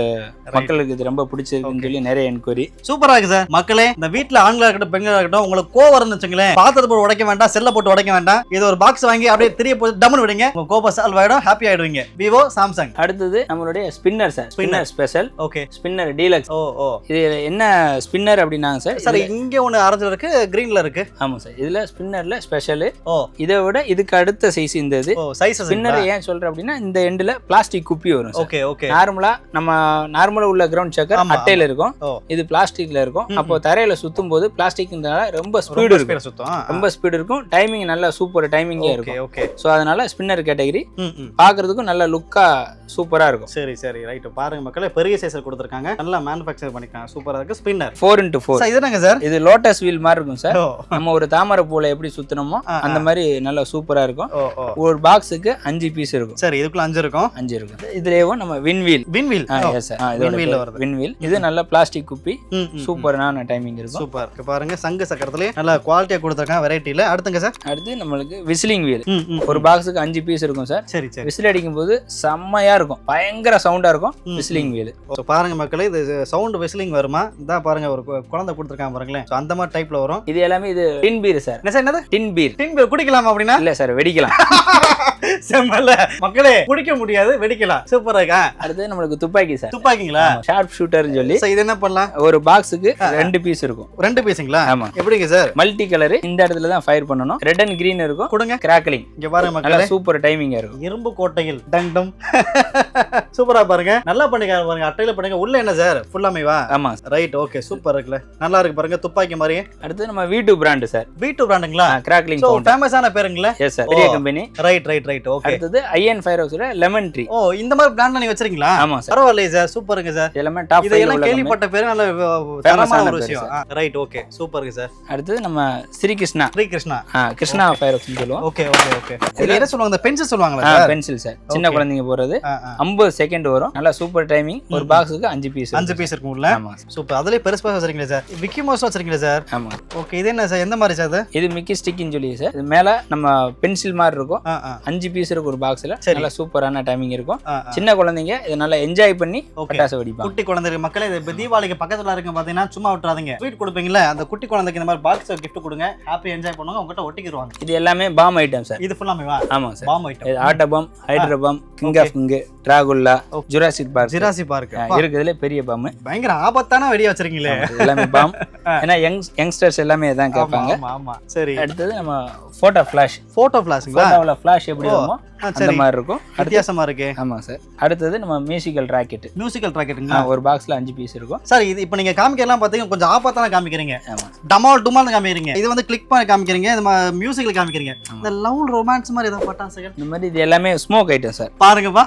A: மக்களுக்கு இது ரொம்ப பிடிச்சிருக்குன்னு சொல்லி நிறைய என்கொயரி
B: சூப்பரா இருக்கு சார். மக்களே இந்த வீட்ல ஆண்களா இருக்கட்டும் பெண்களா இருக்கட்டும் உங்களுக்கு கோவம் வரும்னு வச்சுங்களேன் பாத்திரத்தை போட்டு உடைக்க வேண்டாம் செல்ல போட்டு உடைக்க வேண்டாம். இது ஒரு பாக்ஸ் வாங்கி அப்படியே தெரிய போட்டு டம்னு விடுங்க. உங்க கோபம் சால்வ் ஆயிடும் ஹாப்பி ஆயிடுவீங்க. விவோ சாம்சங்
A: அடுத்தது நம்மளுடைய spinner sir. Spinner special
B: okay
A: spinner deluxe
B: ஓ ஓ.
A: இது என்ன ஸ்பின்னர் அப்படின்னாங்க சார்.
B: சார் இங்க ஒண்ணு ஆரஞ்சு இருக்கு கிரீன்ல இருக்கு.
A: ஆமா சார். இதுல ஸ்பின்னர்ல ஸ்பெஷல்
B: ஓ.
A: இதை விட இதுக்கு அடுத்த சைஸ் இந்த இது.
B: சைஸ்
A: ஸ்பின்னர் ஏன் சொல்றேன் அப்படின்னா இந்த எண்டுல பிளாஸ்டிக் குப்பி வரும்
B: ஓகே ஓகே.
A: நார்மலா நம்ம நார்மலா உள்ள கிரவுண்ட் செக்கர் அட்டையில இருக்கும். இது பிளாஸ்டிக்ல இருக்கும். அப்போ தரையில சுத்தும் போது பிளாஸ்டிக்னால ரொம்ப ஸ்பீடு இருக்கும்.
B: சுத்தம்.
A: ரொம்ப ஸ்பீடு இருக்கும். டைமிங் நல்ல சூப்பர் டைமிங்கே இருக்கும்.
B: ஓகே.
A: ஸோ அதனால ஸ்பின்னர் கேட்டகரி பார்க்கிறதுக்கும் நல்ல லுக்கா சூப்பரா இருக்கும்.
B: சரி சரி. ரைட் பாருங்க மக்களே பெரிய சைஸ்ல கொடுத்துருக்காங்க. நல்லா மேனுஃபேக்சர் பண்ணிருக்காங்க சூப்பரா இருக்கு. ஸ்பின்னர்
A: ஃபோர் இன்ட்டு ஃபோர்
B: இது என்னங்க சார்?
A: இது லோட்டஸ் வீல் மாதிரி இருக்கும் சார். நம்ம ஒரு தாமரை பூல எப்படி சுத்தினோமோ அந்த மாதிரி நல்லா சூப்பரா இருக்கும். ஒரு பாக்ஸுக்கு அஞ்சு பீஸ் இருக்கும்.
B: சரி இதுக்குள்ள அஞ்சு இருக்கும்.
A: அஞ்சு இருக்கும். இதுலயும் நம்ம வின்வீல்
B: வின்வீல் Windwheel வருது.
A: வின்வீல் இது நல்ல பிளாஸ்டிக் குப்பி. சூப்பரான டைமிங் இருக்கும்.
B: சூப்பர் பாருங்க சங்கு சக்கரத்துல நல்லா குவாலிட்டியா கொடுத்துருக்காங்க வெரைட்டில அடுத்துங்க சார்.
A: அடுத்து நம்மளுக்கு விசிலிங் வீல் ஒரு பாக்ஸுக்கு அஞ்சு பீஸ் இருக்கும் சார்.
B: சரி சரி.
A: விசில் அடிக்கும் போது செம்மையா இருக்கும். பயங்கர சவுண்டா இருக்கும் விசிலிங் வீல்
B: பாருங்க மக்களே இது சவுண்ட் விசிலிங் வருமா? இதான் பாருங்க ஒரு குழந்தை கொடுத்துருக்காங்க பாருங்களேன். So, அந்த மாதிரி டைப்ல வரும்.
A: இது எல்லாமே இது டின் பீர் சார்
B: என்ன சார் என்னது?
A: டின் பீர்
B: டின் பீர் குடிக்கலாமா அப்படின்னா?
A: இல்ல சார் வெடிக்கலாம்.
B: செம்மல்ல. மக்களே குடிக்க முடியாது வெடிக்கலாம். சூப்பரா இருக்கா?
A: அடுத்து நம்மளுக்கு துப்பாக்கி சார்
B: துப்பாக்கிங்களா?
A: ஷார்ப் ஷூட்டர்னு சொல்லி.
B: இது என்ன பண்ணலாம்?
A: ஒரு பாக்ஸுக்கு ரெண்டு பீஸ் இருக்கும்.
B: ரெண்டு பீஸுங்களா
A: ஆமா.
B: எப்படிங்க சார்
A: மல்டி கலர் இந்த இடத்துல தான் ஃபயர் பண்ணணும். ரெட் அண்ட் கிரீன் இருக்கும்.
B: கொடுங்க.
A: கிராக்கலிங்
B: இங்க பாருங்க மக்களே.
A: சூப்பர் டைமிங்கா இருக்கும்.
B: இரும்பு கோட்டையில். டங்டம் சூப்பரா பாருங்க. நல்லா பண்ணிக்க பாருங்க. அட்டையில பண்ணுங்க உள்ள என்ன சார் ஃபுல்லாமேவா
A: ஆமா.
B: ரைட் ஓகே சூப்பர் இருக்குல்ல. நல்லா இருக்கு பாருங்க துப்பாக்கி மாதிரி
A: அடுத்து நம்ம V two brand sir
B: V two பிராண்டுங்களா
A: crackling
B: so ஃபேமஸான பேருங்களா?
A: எஸ் சார் பெரிய. Company
B: right right right okay
A: அடுத்தது ஐஎன் ஃபயர் ஹவுஸோட லெமன் ட்ரீ
B: ஓ இந்த மாதிரி பிராண்ட் நீங்க வச்சிருக்கீங்களா?
A: ஆமா சார்
B: பரவாயில்லையே சார் சூப்பருங்க சார்
A: எல்லாமே டாப்
B: இதெல்லாம் கேள்விப்பட்ட பேரு நல்ல தரமான ஒரு விஷயம். ரைட் ஓகே சூப்பருங்க சார்
A: அடுத்தது நம்ம ஸ்ரீ கிருஷ்ணா
B: ஸ்ரீ கிருஷ்ணா
A: கிருஷ்ணா ஃபயர் ஹவுஸ்னு சொல்லுவோம்.
B: ஓகே ஓகே ஓகே இதுல என்ன சொல்லுவாங்க? பென்சில் சொல்லுவாங்களா சார்
A: பென்சில் சார் சின்ன. குழந்தைங்க போறது
B: ஆ, ஆ.
A: ஐம்பது செகண்ட் வரும். நல்லா சூப்பர் டைமிங் ஒரு பாக்ஸுக்கு அஞ்சு பீஸ்
B: அஞ்சு பீஸ் இருக்கும் உள்ள சூப்பர் அதுலயே பெருசா வச்சிருக்கீங்களா சார் விக்கி மவுஸ் வச்சிருக்கீங்களா சார்?
A: ஆமா.
B: ஓகே இது என்ன சார்? எந்த மாதிரி சார்
A: இது? மிக்கி ஸ்டிக்னு சொல்லி சார். இது மேல நம்ம பென்சில் மாதிரி இருக்கும். அஞ்சு பீஸ் இருக்கும் ஒரு பாக்ஸ்ல. நல்லா சூப்பரான டைமிங் இருக்கும். சின்ன குழந்தைங்க இதை நல்லா என்ஜாய் பண்ணி. பட்டாசு வெடிப்பாங்க.
B: குட்டி குழந்தை மக்களே இது இப்ப தீபாவளிக்கு பக்கத்துல இருக்க பாத்தீங்கன்னா சும்மா விட்டுறாதீங்க. ஸ்வீட் கொடுப்பீங்கல்ல அந்த குட்டி குழந்தைக்கு இந்த மாதிரி பாக்ஸ் gift கொடுங்க. ஹாப்பி என்ஜாய் பண்ணுவாங்க உங்ககிட்ட ஒட்டிக்கிடுவாங்க
A: இது எல்லாமே பாம் ஐட்டம் சார்
B: இது ஃபுல்லாமே வா
A: ஆமா சார்
B: பாம் ஐட்டம்
A: இது auto bomb hydro bomb king of king Dracula. Jurassic Park
B: Jurassic Park
A: இருக்கிறதுல பெரிய பாம்
B: பயங்கர ஆபத்தான வெடியா வச்சிருக்கீங்களே.
A: எல்லாமே பாம் ஏன்னா யங் யங்ஸ்டர்ஸ் எல்லாமே இதான்
B: ஆமா
A: கேட்பாங்க.
B: ஆமா சரி.
A: அடுத்தது நம்ம போட்டோ ஃபிளாஷ்
B: போட்டோ ஃபிளாஷுங்களா
A: போட்டோவில் ஃபிளாஷ் எப்படி வருமோ அந்த மாதிரி இருக்கும்.
B: வித்தியாசமா இருக்கு.
A: ஆமா சார் அடுத்தது நம்ம மியூசிக்கல் ராக்கெட்
B: மியூசிக்கல் ராக்கெட்டுங்களா
A: ஒரு பாக்ஸ்ல அஞ்சு பீஸ் இருக்கும்.
B: சார் இது இப்போ நீங்க காமிக்கலாம் பாத்தீங்கன்னா கொஞ்சம் ஆபத்தான காமிக்கிறீங்க. டமால் டுமால் காமிக்கிறீங்க. இது வந்து கிளிக் பண்ணி காமிக்கிறீங்க. இது மியூசிக்கல் காமிக்கிறீங்க. இந்த லவ் ரொமான்ஸ் மாதிரி ஏதாவது பட்டாசுகள்
A: இந்த மாதிரி இது எல்லாமே ஸ்மோக் ஐட்டம் சார்
B: பாருங்கப்பா.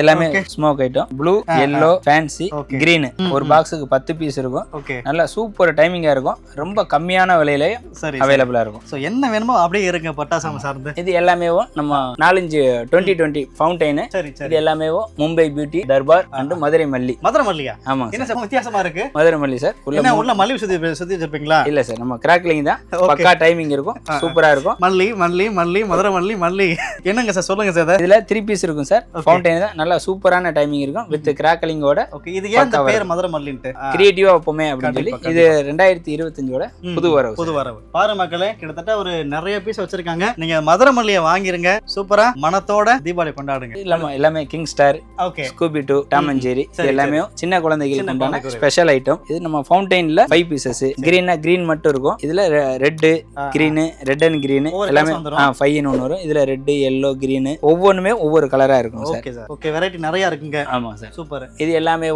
A: எல்லாமே smoke item blue yellow fancy. Green ஒரு பாக்ஸுக்கு பத்து பீஸ் இருக்கும். நல்லா சூப்பர் டைமிங்கா இருக்கும். ரொம்ப கம்மியான விலையில
B: சரி
A: அவைலபிளா இருக்கும்.
B: ஸோ என்ன வேணுமோ அப்படியே இருங்க பட்டாசம் சார்ந்து.
A: இது எல்லாமே நம்ம நாலஞ்சு டுவெண்ட்டி டுவெண்ட்டி ஃபவுண்டைனு இது எல்லாமே மும்பை பியூட்டி தர்பார் அண்ட் மதுரை மல்லி
B: மதுரை மல்லியா?
A: ஆமாங்க
B: என்ன வித்தியாசமா இருக்கு?
A: மதுரை மல்லி சார். உள்ள
B: உள்ள மல்லி சுத்தி சுத்தி வச்சிருப்பீங்களா?
A: இல்ல சார் நம்ம கிராக்லிங் தான். பக்கா டைமிங் இருக்கும். சூப்பரா இருக்கும்.
B: மல்லி மல்லி மல்லி மதுரை மல்லி மல்லி. என்னங்க சார் சொல்லுங்க சார் இதை.
A: இதுல த்ரீ பீஸ் இருக்கும் சார். ஃபவுண்டைன் தான் நல்லா சூப்பரான டைமிங் இருக்கும் வித் கிராக்கலிங்கோட
B: ஓகே இது ஏன் இந்த பேர் மதுரை மல்லின்ட்டு
A: கிரியேட்டிவா வைப்போமே அப்படின்னு சொல்லி. இது ரெண்டாயிரத்தி இருபத்தஞ்சோட. புது வரவு
B: புது வரவு பாரு மக்களே கிட்டத்தட்ட ஒரு நிறைய பீஸ் வச்சிருக்காங்க. நீங்க மதுரை மல்லியை வாங்கிருங்க. சூப்பரா மனத்தோட தீபாவளி கொண்டாடுங்க.
A: இல்லாம எல்லாமே king star
B: okay
A: Scooby Doo Tom and Jerry எல்லாமே சின்ன குழந்தைகளுக்கு உண்டான. ஸ்பெஷல் ஐட்டம் இது நம்ம ஃபவுண்டைன்ல ஃபைவ் பீசஸ் கிரீனா கிரீன் மட்டும் இருக்கும். இதுல red green red and green எல்லாமே
B: colours வந்துரும்.
A: ஃபைவ் ஒன்று வரும். இதுல ரெட் எல்லோ கிரீனு ஒவ்வொன்றுமே ஒவ்வொரு கலரா இருக்கும்
B: ஓகே சார். ஓகே வெரைட்டி நிறைய இருக்குங்க.
A: ஆமா சார்
B: சூப்பர்
A: இது எல்லாமே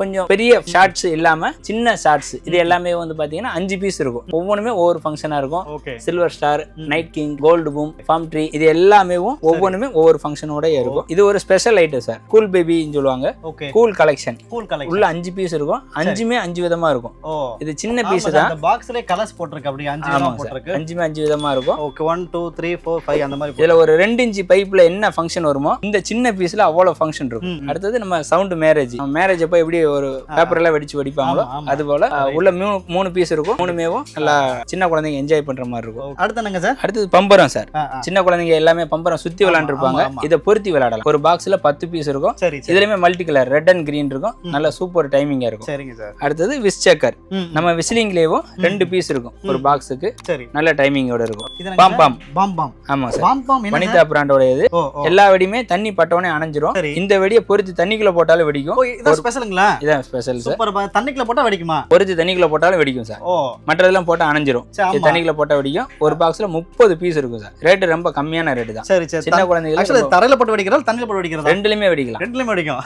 A: கொஞ்சம் பெரிய ஷார்ட்ஸ் இல்லாம சின்ன ஷார்ட்ஸ் இது எல்லாமே வந்து பாத்தீங்கன்னா அஞ்சு பீஸ் இருக்கும். ஒவ்வொன்றுமே ஒவ்வொரு ஃபங்க்ஷனா இருக்கும். Silver star night king gold boom farm tree இது எல்லாமே ஒவ்வொன்றுமே ஒவ்வொரு ஃபங்க்ஷனோட இருக்கும். இது ஒரு ஸ்பெஷல் ஐட்டம் சார் கூல் பேபின்னு சொல்லுவாங்க. கூல் கலெக்ஷன்
B: கூல் கலெக்ஷன்
A: உள்ள அஞ்சு பீஸ் இருக்கும். அஞ்சுமே அஞ்சு விதமா இருக்கும். இது சின்ன பீஸ் தான்.
B: அந்த பாக்ஸ்லயே கலர்ஸ் போட்டிருக்கு. அப்படி அஞ்சு விதமா போட்டிருக்கு.
A: அஞ்சுமே அஞ்சு விதமா இருக்கும்.
B: Okay one two three four five அந்த மாதிரி
A: இதுல ஒரு ரெண்டு இன்ச்சு பைப்ல என்ன ஃபங்க்ஷன் வருமோ இந்த சின்ன பீஸ்ல அவ்வளவு ஃபங்க்ஷன் இருக்கும். அடுத்தது நம்ம சவுண்ட் மேரேஜ் மேரேஜ் அப்ப எப்படி ஒரு பேப்பர் எல்லாம் வெடிச்சு வெடிப்பாங்களோ. அது போல உள்ள மூணு மூணு பீஸ் இருக்கும். மூணுமேவும் நல்லா சின்ன குழந்தைங்க என்ஜாய் பண்ற மாதிரி இருக்கும்.
B: அடுத்து என்னங்க சார்?
A: அடுத்தது பம்பரம் சார். சின்ன குழந்தைங்க எல்லாமே பம்பரம் சுத்தி விளையாண்டுருப்பாங்க. இதை பொருத்தி விளையாடலாம். ஒரு பாக்ஸ்ல பத்து பீஸ் இருக்கும். இதுலயுமே multi colour red and green இருக்கும் நல்ல சூப்பர் டைமிங்கா இருக்கும்.
B: சரிங்க சார்.
A: அடுத்தது விஸ் சேக்கர் நம்ம விசிலிங்லேயும் ரெண்டு பீஸ் இருக்கும். ஒரு பாக்ஸுக்கு நல்ல டைமிங்கோட இருக்கும். பாம் பாம்
B: பாம் பாம்
A: ஆமா சார்.
B: பாம்
A: வனிதா பிராண்டோட இது எல்லா வெடியுமே தண்ணி பட்டவனே அணைஞ்சிரும்.
B: சரி.
A: இந்த வெடியை பொருத்தி தண்ணிக்குள்ள போட்டாலும் வெடிக்கும்.
B: இதான் ஸ்பெஷலுங்களா
A: இதான் ஸ்பெஷல்
B: சூப்பர் தண்ணிக்குள்ள போட்டா வெடிக்குமா?
A: பொருத்தி தண்ணிக்குள்ள போட்டாலும் வெடிக்கும் சார்
B: ஓ.
A: மற்றதெல்லாம் போட்டா அணைஞ்சிரும். தண்ணிக்குள்ள போட்டா வெடிக்கும். ஒரு பாக்ஸ்ல முப்பது பீஸ் இருக்கும் சார் ரேட்டு ரொம்ப கம்மியான ரேட்டு தான்.
B: சரி சரி.
A: சின்ன
B: ஆக்சுவலி தரையில போட்டு வெடிக்கிறதா தண்ணியில போட்டு வெடிக்கிறதா?
A: ரெண்டுலயுமே வெடிக்கலாம்.
B: ரெண்டுலயும் வெடிக்கும்.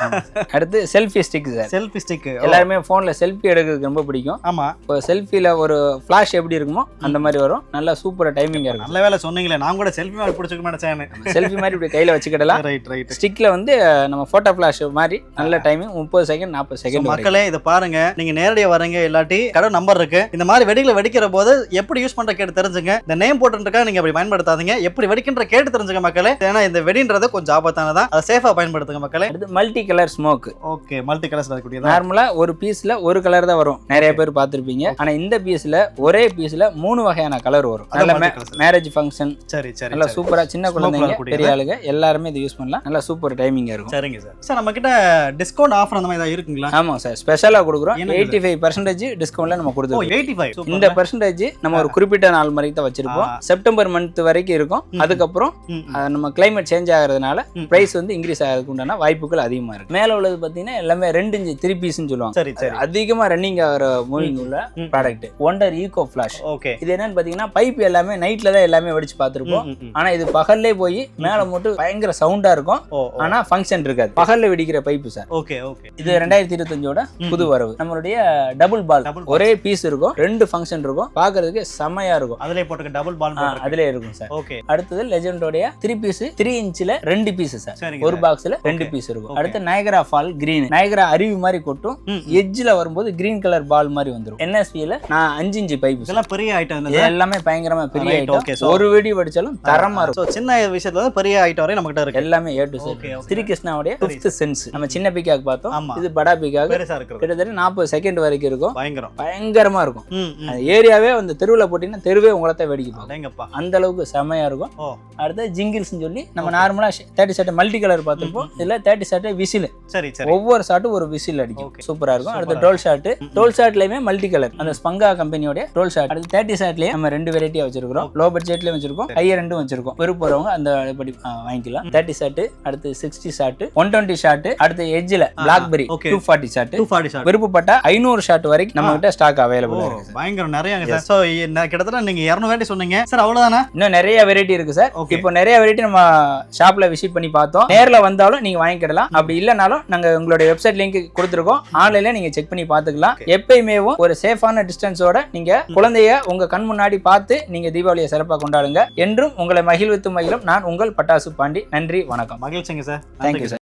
A: அடுத்து selfie stick sir
B: selfie stick
A: எல்லாருமே போன்ல செல்ஃபி எடுக்கிறதுக்கு ரொம்ப பிடிக்கும்.
B: ஆமா.
A: இப்போ செல்ஃபில ஒரு ஃபிளாஷ் எப்படி இருக்குமோ அந்த மாதிரி வரும். நல்லா சூப்பரா டைமிங்கா இருக்கும்
B: நல்ல வேலை சொன்னீங்களே நான் கூட செல்ஃபி மாதிரி பிடிச்சிக்க நினைச்சேன்
A: செல்ஃபி மாதிரி இப்படி கையில வச்சுக்கிடலாம்.
B: ரைட் ரைட்
A: ஸ்டிக்ல வந்து அஹ், நம்ம போட்டோ ஃபிளாஷ் மாதிரி நல்ல டைமிங் முப்பது செகண்ட் நாற்பது செகண்ட்
B: மக்களே இதை பாருங்க. நீங்க நேரடியா வரீங்க இல்லாட்டி கடை நம்பர் இருக்கு. இந்த மாதிரி வெடிகளை வெடிக்கிற போது எப்படி யூஸ் பண்ற கேட்டு தெரிஞ்சுங்க. இந்த நேம் போட்டுருக்கா நீங்க அப்படி பயன்படுத்தாதீங்க. எப்படி வெடிக்கின்ற கேட்டு தெரிஞ்சுங்க மக்களே. ஏன்னா இந்த வெடின்றது கொஞ்சம் ஆபத்தானதா அதை சேஃபா பயன்படுத்துங்க மக்களே.
A: அடுத்து multi colour smoke
B: okay multi colours இருக்கக்கூடியதா
A: நார்மலா ஒரு பீஸ்ல ஒரு கலர் தான் வரும். நிறைய பேர் பார்த்திருப்பீங்க. ஆனா இந்த பீஸ்ல ஒரே பீஸ்ல மூணு வகையான கலர் வரும். நல்ல. மேரேஜ் ஃபங்க்ஷன்
B: சரி சரி
A: நல்லா. சூப்பரா சின்ன குழந்தைங்க. பெரிய ஆளுங்க எல்லாருமே இது யூஸ் பண்ணலாம். நல்லா சூப்பர் டைமிங் கம்மிங்க இருக்கும்.
B: சரிங்க சார். சார் நம்ம கிட்ட டிஸ்கவுண்ட் ஆஃபர் அந்த மாதிரி ஏதாவது இருக்குங்களா?
A: ஆமாங்க சார். ஸ்பெஷலாக கொடுக்குறோம். எயிட்டி ஃபைவ் பர்சன்டேஜ் டிஸ்கவுண்ட்ல நம்ம
B: ஓ
A: கொடுத்துருக்கோம்.
B: எயிட்டி ஃபைவ்
A: இந்த பெர்சன்டேஜ் நம்ம ஒரு குறிப்பிட்ட நாள் வரைக்கும் தான் வச்சிருப்போம். செப்டம்பர் மந்த் வரைக்கும் இருக்கும். அதுக்கப்புறம் நம்ம கிளைமேட் சேஞ்ச் ஆகிறதுனால. பிரைஸ் வந்து இன்க்ரீஸ் ஆகிறதுக்கு உண்டான வாய்ப்புகள் அதிகமா இருக்கு. மேல உள்ளது பாத்தீங்கன்னா எல்லாமே ரெண்டு இன்ச்சு த்ரீ பீஸ்னு சொல்லுவாங்க.
B: சரி சரி.
A: அதிகமா ரன்னிங் ஆகிற மூவிங் உள்ள. Product wonder eco flash
B: okay.
A: இது என்னன்னு பாத்தீங்கன்னா பைப் எல்லாமே நைட்ல தான் எல்லாமே வெடிச்சு பார்த்திருப்போம். ஆனா இது பகல்லே போய் மேல மட்டும் பயங்கர சவுண்டா இருக்கும்.
B: ஓ.
A: ஆனா ஃபங்க்ஷன் இருக்காது. பகல்ல வெடிக்கிற பைப்பு சார்
B: ஓகே ஓகே
A: இது ரெண்டாயிரத்தி இருபத்தஞ்சோட. புது வரவு. நம்மளுடைய டபுள் பால். ஒரே பீஸ் இருக்கும் ரெண்டு ஃபங்க்ஷன் இருக்கும். பார்க்கிறதுக்கு செமையா இருக்கும்.
B: அதிலே போட்டுக்க டபுள் பால்
A: ஆ, அதுலயே இருக்கும் சார்
B: ஓகே
A: அடுத்தது லெஜெண்டோடைய த்ரீ பீஸ் த்ரீ இன்ச்ல ரெண்டு பீஸ் சார் ஒரு பாக்ஸ்ல ரெண்டு. பீஸ் இருக்கும். அடுத்து நயகரா ஃபால் கிரீன் நயகரா அருவி மாதிரி கொட்டும். எட்ஜ்ல வரும்போது கிரீன் கலர் பால் மாதிரி வந்துரும். என்எஸ்பியில நான் அஞ்சு இன்ச்சு பைப்
B: இதெல்லாம் பெரிய ஐட்டம்
A: எல்லாமே பயங்கரமா பெரிய ஐட்டம் ஒரு வெடி வடிச்சாலும் தரமா இருக்கும்.
B: சின்ன விஷயத்துல பெரிய ஐட்டம் வரை நம்ம கிட்ட இருக்கு.
A: எல்லாமே ஏ டு
B: okay.
A: ஸ்ரீ கிருஷ்ணாவுடைய. ஃபிஃப்த் சென்ஸ் நம்ம சின்ன பிக்காக் பார்த்தோம். இது படா
B: இருக்கிறது.
A: கிட்டத்தட்ட நாற்பது செகண்ட் வரைக்கும் இருக்கும்.
B: பயங்கரம்.
A: பயங்கரமா இருக்கும். ஏரியாவே அந்த தெருவுல போட்டீங்கன்னா தெருவே உங்களை தான் வேடிக்கை பார்க்கும்.
B: அடேங்கப்பா.
A: அந்த அளவுக்கு செமையா இருக்கும். அடுத்து ஜிங்கிள்ஸ்னு சொல்லி நம்ம நார்மலா தேர்ட்டி ஷர்ட் மல்டி கலர் பார்த்திருப்போம். இதுல தேர்ட்டி ஷர்ட் விசில்.
B: சரி
A: ஒவ்வொரு ஷாட்டும் ஒரு விசில் அடிக்கும். சூப்பரா இருக்கும். அடுத்து டோல் ஷாட் டோல் ஷாட்லயுமே மல்டி கலர் அந்த ஸ்பங்கா கம்பெனியோட டோல் ஷாட் அடுத்து தேர்ட்டி ஷாட்லயே நம்ம ரெண்டு வெரைட்டியா வச்சிருக்கோம் லோ பட்ஜெட்லயும் வச்சிருக்கோம். ஹையர் ரெண்டும் வச்சிருக்கோம். விருப்பறவங்க அந்த படி வாங்கிக்கலாம். தேர்ட்டி ஷாட் அடுத்து sixty shot one twenty shot அடுத்து எட்ஜ்ல BlackBerry. Two forty shot
B: two forty shot
A: விருப்பப்பட்ட ஐநூறு ஷாட் வரைக்கும் நம்ம கிட்ட ஸ்டாக் அவைலபிள் இருக்கு
B: பயங்கரம். நிறைய ஸோ கிட்டத்தட்ட நீங்க இரநூறு வாட்டி சொன்னீங்க. சார் அவ்வளவுதானே?
A: இன்னும் நிறைய வெரைட்டி இருக்கு சார். இப்போ நிறைய வெரைட்டி நம்ம ஷாப்ல விசிட் பண்ணி பார்த்தோம். நேர்ல வந்தாலும் நீங்க வாங்கிக்கிடலாம். அப்படி இல்லைனாலும் நாங்க உங்களுடைய வெப்சைட் லிங்க் கொடுத்துருக்கோம். ஆன்லைன்ல நீங்க செக் பண்ணி பார்த்துக்கலாம். எப்பயுமேவும் ஒரு சேஃபான டிஸ்டன்ஸோட நீங்க குழந்தைய உங்க கண் முன்னாடி பார்த்து நீங்க தீபாவளியை சிறப்பாக கொண்டாடுங்க. என்றும் உங்களை மகிழ்வித்து மகிழும் நான் உங்கள் பட்டாசு பாண்டி. நன்றி வணக்கம்.
B: மகிழ்ச்சிங்க சார்
A: தேங்க்யூ சார்